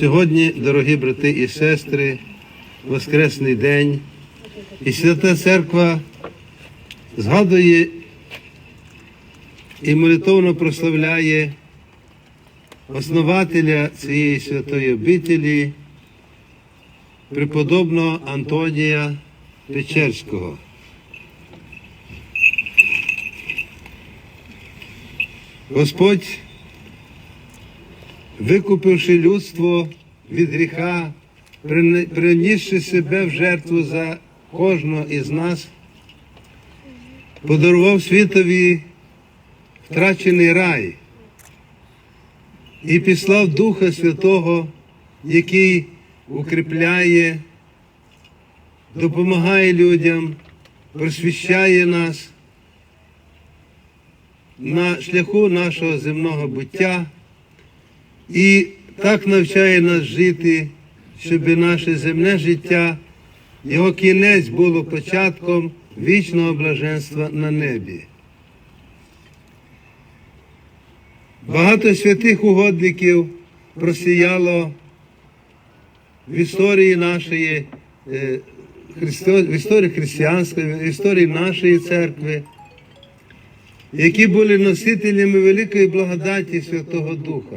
Сьогодні, дорогі брати і сестри, Воскресний день, і Свята Церква згадує і молитовно прославляє основателя цієї святої обителі, преподобного Антонія Печерського. Господь викупивши людство від гріха, принісши себе в жертву за кожного із нас, подарував світові втрачений рай і післав Духа Святого, який укріпляє, допомагає людям, просвіщає нас на шляху нашого земного буття. І так навчає нас жити, щоб наше земне життя, його кінець було початком вічного блаженства на небі. Багато святих угодників просіяло в історії нашої, е, в історії християнської, в історії нашої церкви, які були носителями великої благодаті Святого Духа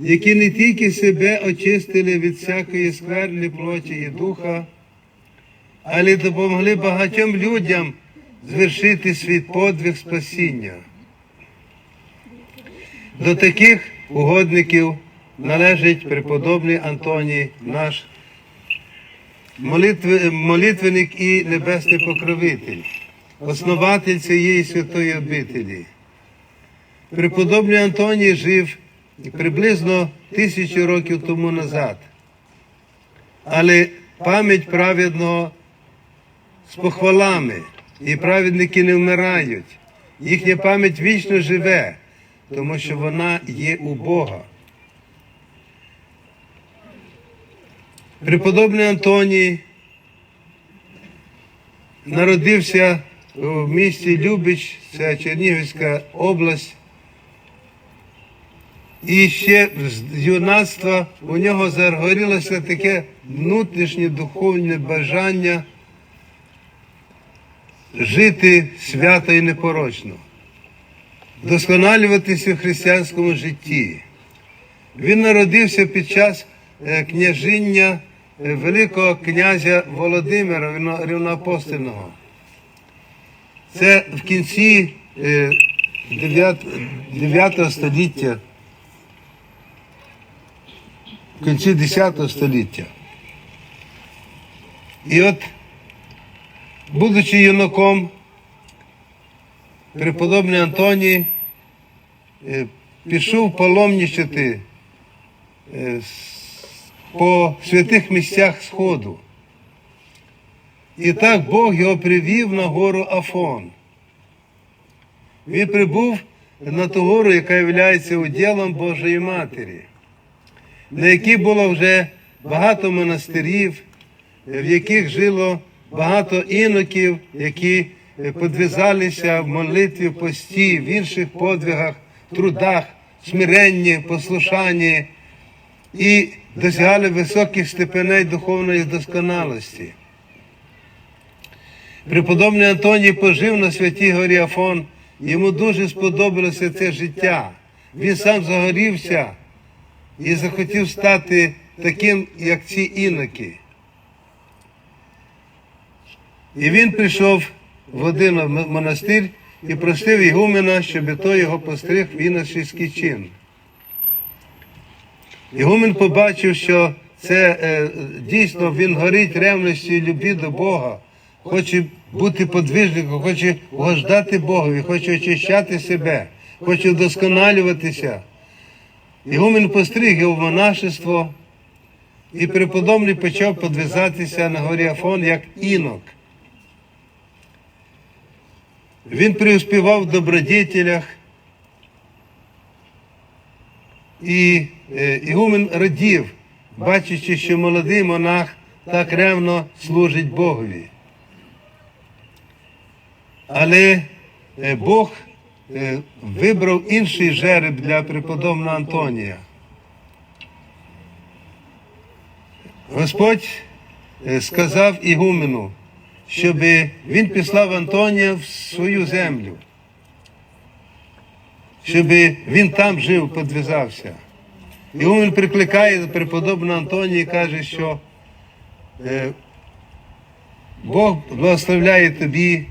які не тільки себе очистили від всякої скверни плоті і духа, але й допомогли багатьом людям звершити свій подвиг спасіння. До таких угодників належить преподобний Антоній, наш молитви- молитвенник і небесний покровитель, основатель цієї святої обителі. Преподобний Антоній жив приблизно тисячу років тому назад. Але пам'ять праведного з похвалами, і праведники не вмирають. Їхня пам'ять вічно живе, тому що вона є у Бога. Преподобний Антоній народився в місті Любич, це Чернігівська область. І ще з юнацтва у нього загорілося таке внутрішнє духовне бажання жити свято і непорочно, досконалюватися в християнському житті. Він народився під час е, княжіння е, Великого князя Володимира Рівно- Рівноапостольного. Це в кінці 9, 9 століття в кінці X століття. І от, будучи юнаком, преподобний Антоній е, пішов паломничати е, по святих місцях Сходу. І так Бог його привів на гору Афон. Він прибув на ту гору, яка є уділом Божої Матері на якій було вже багато монастирів, в яких жило багато іноків, які подвизалися в молитві, пості, в інших подвигах, трудах, смиренні, послушанні і досягали високих степеней духовної досконалості. Преподобний Антоній пожив на святій горі Афон, йому дуже сподобалося це життя. Він сам загорівся і захотів стати таким, як ці іноки. І він прийшов в один монастир і просив Ігумена, щоб той його постриг в іночиський чин. Ігумен побачив, що це е, дійсно він горить ревністю і любві до Бога, хоче бути подвижником, хоче угождати Богові, хоче очищати себе, хоче вдосконалюватися. Ігумен постриг його монашество, і преподобний почав подвизатися на горі Афон як інок. Він преуспівав в добродетелях, і е, Ігумен радів, бачачи, що молодий монах так ревно служить Богові. Але е, Бог вибрав інший жереб для преподобного Антонія. Господь е, сказав Ігумену, щоб він післав Антонія в свою землю, щоб він там жив, подвизався. Ігумен прикликає преподобного Антонія і каже, що е, Бог благословляє тобі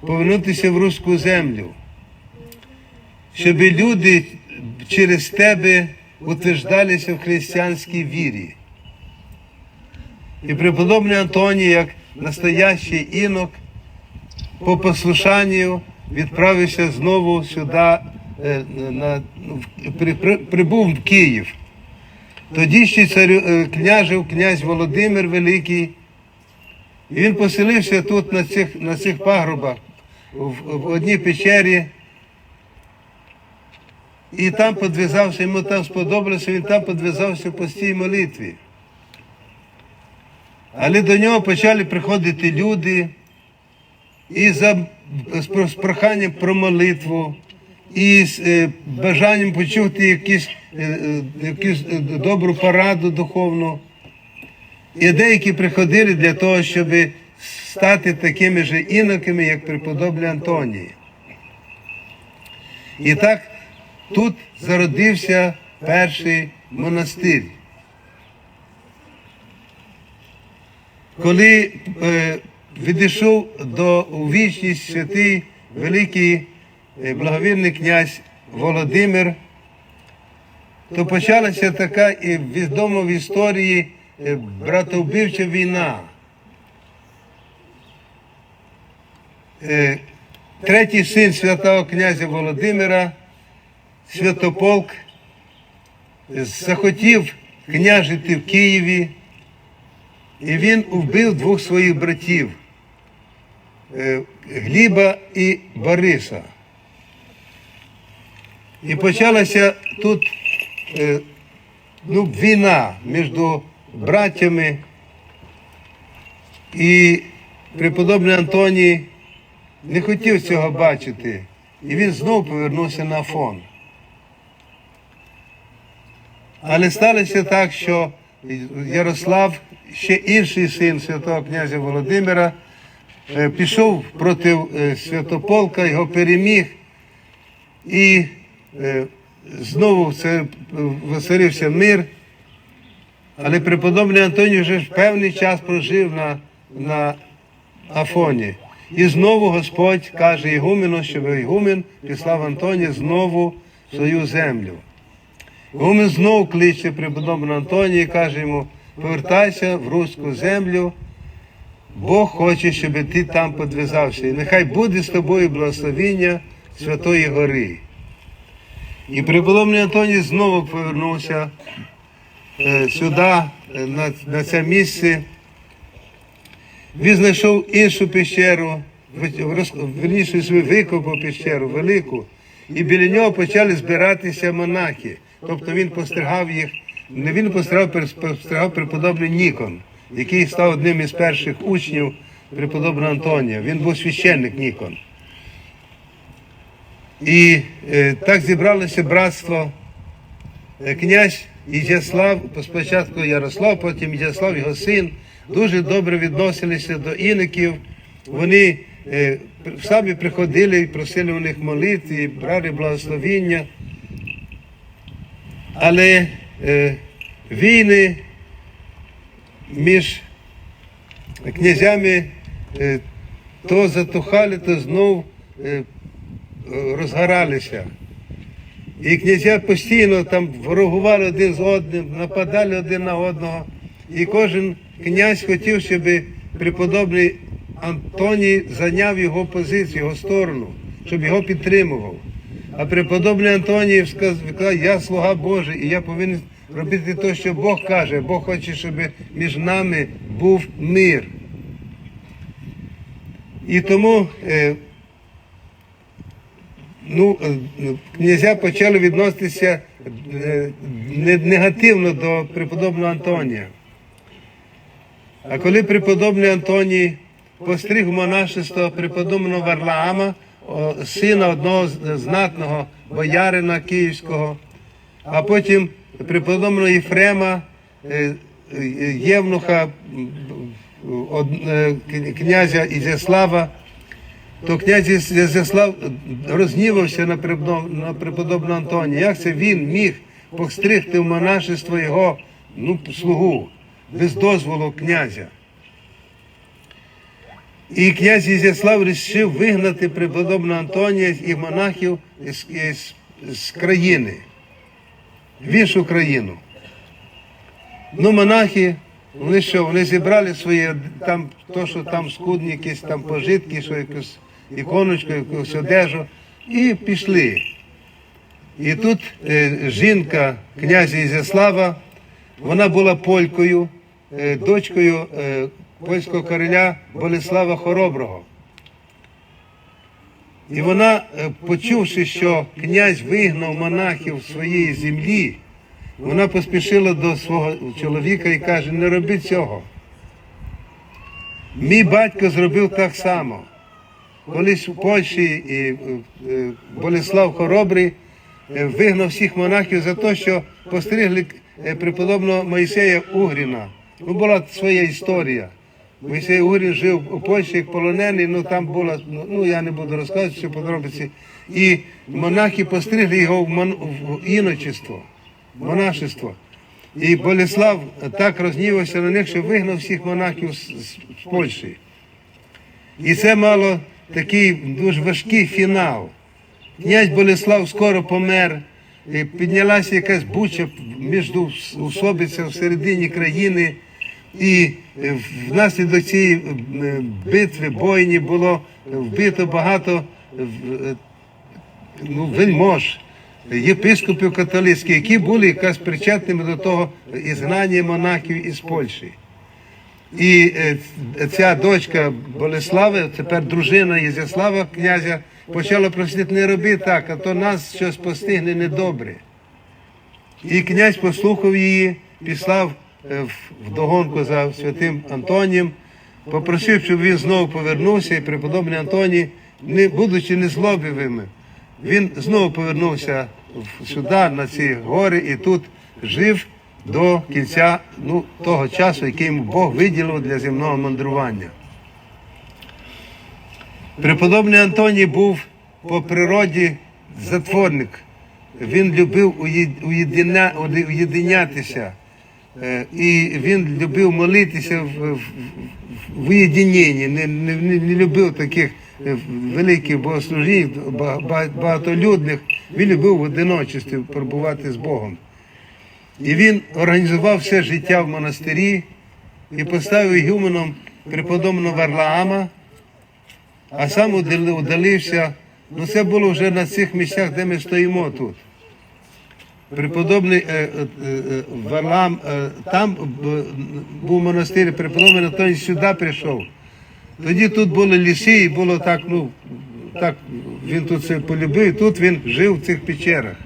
повернутися в руську землю, щоб люди через тебе утверждалися в християнській вірі. І преподобний Антоній, як настоящий інок, по послушанню відправився знову сюди, е, на, при- при- прибув в Київ. Тоді ще царю, е, княжив князь Володимир Великий, і він поселився тут на цих, на цих пагробах, в, в одній печері. І там подвизався, йому там сподобалося, він там подвизався в постій молитві. Але до нього почали приходити люди і за, з, з проханням про молитву, і з е, бажанням почути якісь, е, е, якусь е, добру пораду духовну. І деякі приходили для того, щоб стати такими ж іноками, як преподобний Антоній. І так тут зародився перший монастир. Коли е, відійшов до вічність святий великий е, благовірний князь Володимир, то почалася така і відома в історії е, братовбивча війна. Е, Третій син святого князя Володимира, Святополк, захотів княжити в Києві, і він вбив двох своїх братів е, Гліба і Бориса. І почалася тут е, ну, війна між братями. І преподобний Антоній не хотів цього бачити. І він знову повернувся на Афон. Але сталося так, що Ярослав, ще інший син святого князя Володимира, е, пішов проти е, Святополка, його переміг, і е, знову це воцарився мир. Але преподобний Антоній вже певний час прожив на, на Афоні. І знову Господь каже Ігумену, щоб Ігумен післав Антонія знову свою землю. Ігумен знову кличе преподобного Антонія і каже йому, повертайся в руську землю, Бог хоче, щоб ти там подвизався. І нехай буде з тобою благословіння Святої Гори. І преподобний Антоній знову повернувся е, сюди, е, на, на це місце. Він знайшов іншу пещеру, верніше викопав пещеру велику, і біля нього почали збиратися монахи. Тобто він постригав їх, не він постригав, пер- постригав преподобний Нікон, який став одним із перших учнів преподобного Антонія. Він був священник Нікон. І е, так зібралося братство Е, князь Ізяслав, спочатку Ярослав, потім Ізяслав, його син, дуже добре відносилися до іників. Вони е, самі приходили і просили у них молитви, брали благословіння. Але е, війни між князями е, то затухали, то знов е, розгоралися. І князя постійно там ворогували один з одним, нападали один на одного. І кожен князь хотів, щоб преподобний Антоній зайняв його позицію, його сторону, щоб його підтримував. А преподобний Антоній сказав, я слуга Божий, і я повинен робити те, що Бог каже. Бог хоче, щоб між нами був мир. І тому е, ну, е, князя почали відноситися е, негативно до преподобного Антонія. А коли преподобний Антоній постриг монашество преподобного Варлаама, сина одного знатного боярина київського, а потім преподобного Єфрема, е, е, євнуха е, князя Ізяслава, то князь Ізяслав рознівався на преподобного Антонія. Як це він міг постригти в монашество його ну, слугу без дозволу князя? І князь Ізяслав вирішив вигнати преподобного Антонія і монахів з, із, з країни, в іншу країну. Ну, монахи, вони що, вони зібрали своє там, то, що там скудні, якісь там пожитки, що якусь іконочку, якусь одежу, і пішли. І тут е, жінка князя Ізяслава, вона була полькою, е, дочкою е, польського короля Болеслава Хороброго. І вона, е, почувши, що князь вигнав монахів своєї землі, вона поспішила до свого чоловіка і каже, не роби цього. Мій батько зробив так само. Колись у Польщі і е, е, Болеслав Хоробрий вигнав всіх монахів за те, що постригли преподобного Моїсея Угріна. Ну, була своя історія. Моїсей Угрін жив у Польщі як полонений, ну там була, ну, ну я не буду розказувати всі подробиці. І монахи постригли його в, мон, в іночество, монашество. І Болеслав так рознівався на них, що вигнав всіх монахів з, з, Польщі. І це мало такий дуже важкий фінал. Князь Болеслав скоро помер, і піднялася якась буча між усобиця в середині країни. І внаслідок цієї битви, бойні було вбито багато ну, вельмож, єпископів католицьких, які були якраз причетними до того ізгнання монахів із Польщі. І е, ця дочка Болеслави, тепер дружина Єзяслава князя, почала просити, не роби так, а то нас щось постигне недобре. І князь послухав її, післав вдогонку за святим Антонієм, попросив, щоб він знову повернувся, і преподобний Антоній, не будучи незлобивими, він знову повернувся сюди, на ці гори, і тут жив до кінця ну, того часу, який йому Бог виділив для земного мандрування. Преподобний Антоній був по природі затворник. Він любив уєдиня- уєдинятися. Е, І він любив молитися в, уєдиненні, не, не, не любив таких е, великих ба- багатолюдних. Він любив в одиночестві перебувати з Богом. І він організував все життя в монастирі і поставив ігуменом преподобного Варлаама, а сам удалився. Ну це було вже на цих місцях, де ми стоїмо тут. Преподобний е, е, е, Варлаам, е, там був монастир, преподобний Антоній сюди прийшов. Тоді тут були ліси, і було так, ну, так, він тут це полюбив, і тут він жив в цих печерах.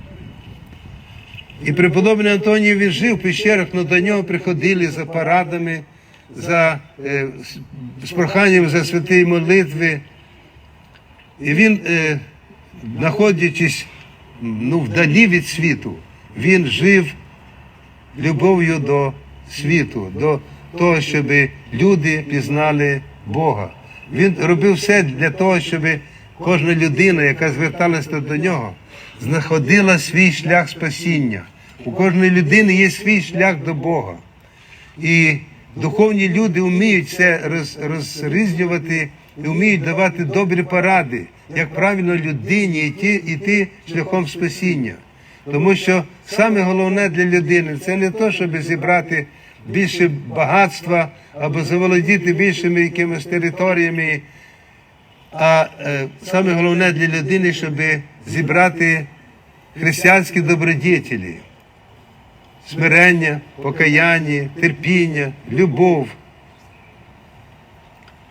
І преподобний Антоній він жив в пещерах, але до нього приходили за парадами, за, з- проханням за святі молитви. І він, знаходячись ну, вдалі від світу, він жив любов'ю до світу, до того, щоб люди пізнали Бога. Він робив все для того, щоб кожна людина, яка зверталася до нього, знаходила свій шлях спасіння. У кожної людини є свій шлях до Бога. І духовні люди вміють це роз, розрізнювати і вміють давати добрі поради, як правильно людині йти, йти шляхом спасіння. Тому що саме головне для людини це не те, щоб зібрати більше багатства або заволодіти більшими якимись територіями, а е, саме головне для людини, щоб зібрати християнські добродетелі смирення, покаяння, терпіння, любов.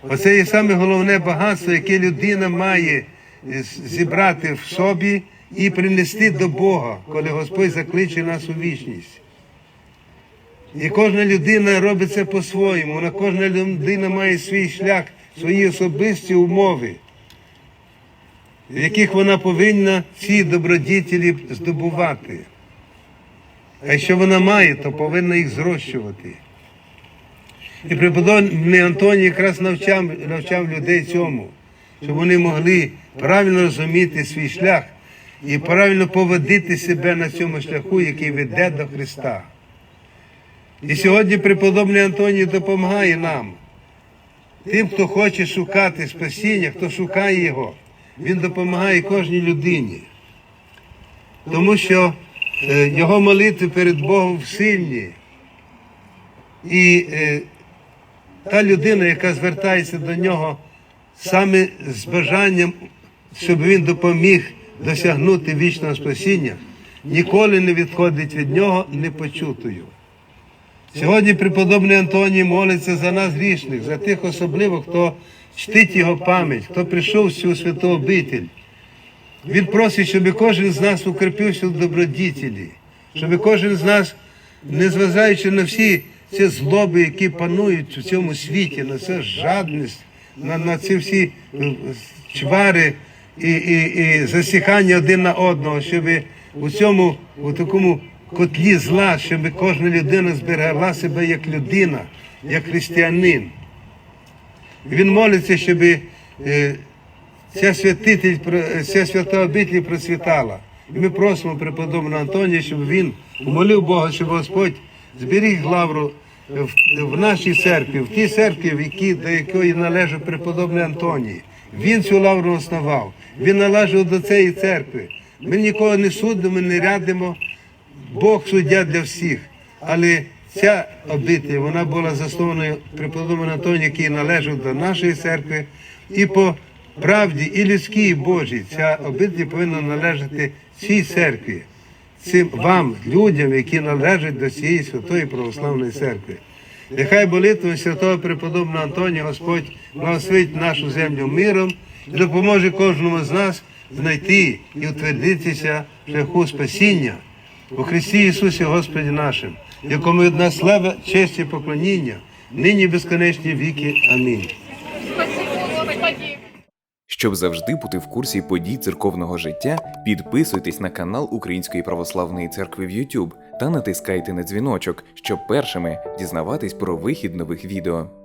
Оце є саме головне багатство, яке людина має зібрати в собі і принести до Бога, коли Господь закличе нас у вічність. І кожна людина робить це по-своєму, кожна людина має свій шлях, свої особисті умови, в яких вона повинна ці добродітелі здобувати. А якщо вона має, то повинна їх зрощувати. І преподобний Антоній якраз навчав, навчав людей цьому, щоб вони могли правильно розуміти свій шлях і правильно поводити себе на цьому шляху, який веде до Христа. І сьогодні преподобний Антоній допомагає нам, тим, хто хоче шукати спасіння, хто шукає його, він допомагає кожній людині. Тому що е, його молитви перед Богом сильні. І е, та людина, яка звертається до нього саме з бажанням, щоб він допоміг досягнути вічного спасіння, ніколи не відходить від нього непочутою. Сьогодні преподобний Антоній молиться за нас грішних, за тих особливо, хто чтить його пам'ять, хто прийшов в цю святу обитель. Він просить, щоб кожен з нас укріпився в добродітелі, щоб кожен з нас, незважаючи на всі ці злоби, які панують у цьому світі, на це жадність, на, на ці всі е, чвари і, і, і засіхання один на одного, щоб у цьому, у такому котлі зла, щоб кожна людина зберегла себе як людина, як християнин. Він молиться, щоб е, ця святитель, про- ця свята обитель процвітала. І ми просимо преподобного Антонія, щоб він молив Бога, щоб Господь зберіг лавру в нашій церкві, в тій церкві, в якій, до якої належить преподобний Антоній. Він цю лавру основав, він належав до цієї церкви. Ми нікого не судимо, не рядимо. Бог суддя для всіх. Але ця обитель, вона була заснованою преподобним Антонієм, який належав до нашої церкви. І по правді, і людській, Божій, ця обитель повинна належати цій церкві, цим вам, людям, які належать до цієї святої православної церкви. Нехай молитвою святого преподобного Антонія Господь благословить нашу землю миром допоможе кожному з нас знайти і утвердитися в шляху спасіння у Христі Ісусі Господі нашим, якому від нас слава, честь і поклоніння, нині безконечні віки. Амінь. Щоб завжди бути в курсі подій церковного життя, підписуйтесь на канал Української православної церкви в YouTube та натискайте на дзвіночок, щоб першими дізнаватись про вихід нових відео.